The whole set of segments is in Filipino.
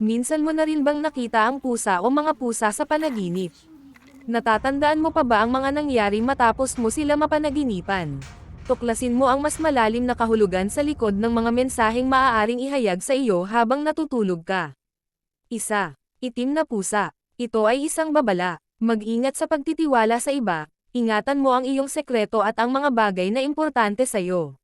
Minsan mo na rin bang nakita ang pusa o mga pusa sa panaginip? Natatandaan mo pa ba ang mga nangyari matapos mo sila mapanaginipan? Tuklasin mo ang mas malalim na kahulugan sa likod ng mga mensaheng maaaring ihayag sa iyo habang natutulog ka. Isa. Itim na pusa. Ito ay isang babala. Mag-ingat sa pagtitiwala sa iba, ingatan mo ang iyong sekreto at ang mga bagay na importante sa iyo.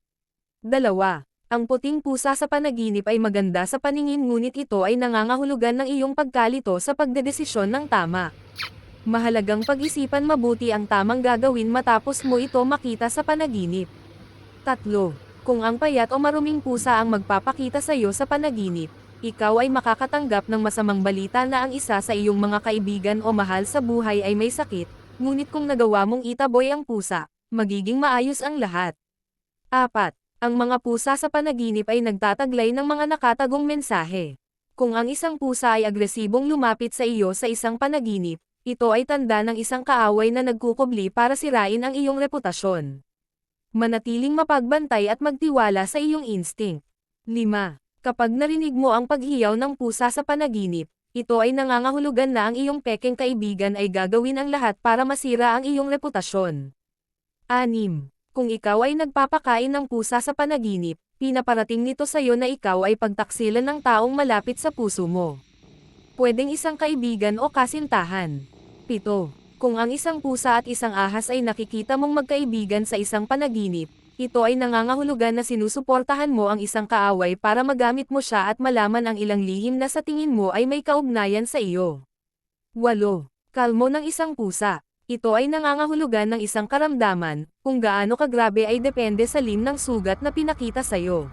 Dalawa. Ang puting pusa sa panaginip ay maganda sa paningin ngunit ito ay nangangahulugan ng iyong pagkalito sa pagdedesisyon ng tama. Mahalagang pag-isipan mabuti ang tamang gagawin matapos mo ito makita sa panaginip. Tatlo. Kung ang payat o maruming pusa ang magpapakita sa iyo sa panaginip, ikaw ay makakatanggap ng masamang balita na ang isa sa iyong mga kaibigan o mahal sa buhay ay may sakit, ngunit kung nagawa mong itaboy ang pusa, magiging maayos ang lahat. Apat. Ang mga pusa sa panaginip ay nagtataglay ng mga nakatagong mensahe. Kung ang isang pusa ay agresibong lumapit sa iyo sa isang panaginip, ito ay tanda ng isang kaaway na nagkukubli para sirain ang iyong reputasyon. Manatiling mapagbantay at magtiwala sa iyong instinct. 5. Kapag narinig mo ang paghiyaw ng pusa sa panaginip, ito ay nangangahulugan na ang iyong pekeng kaibigan ay gagawin ang lahat para masira ang iyong reputasyon. 6. Kung ikaw ay nagpapakain ng pusa sa panaginip, pinaparating nito sa iyo na ikaw ay pagtaksilan ng taong malapit sa puso mo. Pwedeng isang kaibigan o kasintahan. 7. Kung ang isang pusa at isang ahas ay nakikita mong magkaibigan sa isang panaginip, ito ay nangangahulugan na sinusuportahan mo ang isang kaaway para magamit mo siya at malaman ang ilang lihim na sa tingin mo ay may kaugnayan sa iyo. 8. Kalmo ng isang pusa. Ito ay nangangahulugan ng isang karamdaman, kung gaano kagrabe ay depende sa lim ng sugat na pinakita sa iyo.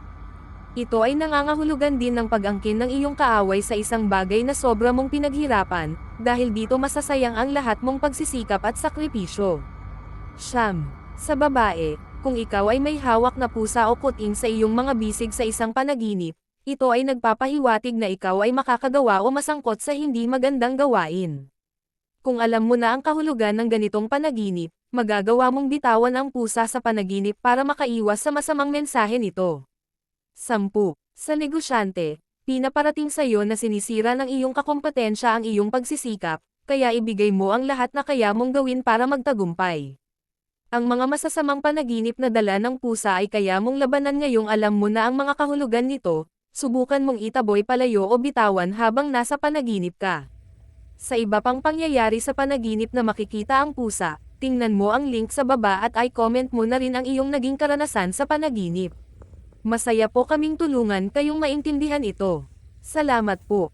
Ito ay nangangahulugan din ng pag-angkin ng iyong kaaway sa isang bagay na sobra mong pinaghirapan, dahil dito masasayang ang lahat mong pagsisikap at sakripisyo. Siyam. Sa babae, kung ikaw ay may hawak na pusa o kuting sa iyong mga bisig sa isang panaginip, ito ay nagpapahiwatig na ikaw ay makakagawa o masangkot sa hindi magandang gawain. Kung alam mo na ang kahulugan ng ganitong panaginip, magagawa mong bitawan ang pusa sa panaginip para makaiwas sa masamang mensahe nito. 10. Sa negosyante, pinaparating sa iyo na sinisira ng iyong kakompetensya ang iyong pagsisikap, kaya ibigay mo ang lahat na kaya mong gawin para magtagumpay. Ang mga masasamang panaginip na dala ng pusa ay kaya mong labanan ngayong alam mo na ang mga kahulugan nito, subukan mong itaboy palayo o bitawan habang nasa panaginip ka. Sa iba pang pangyayari sa panaginip na makikita ang pusa, tingnan mo ang link sa baba at i-comment mo na rin ang iyong naging karanasan sa panaginip. Masaya po kaming tulungan kayong maintindihan ito. Salamat po.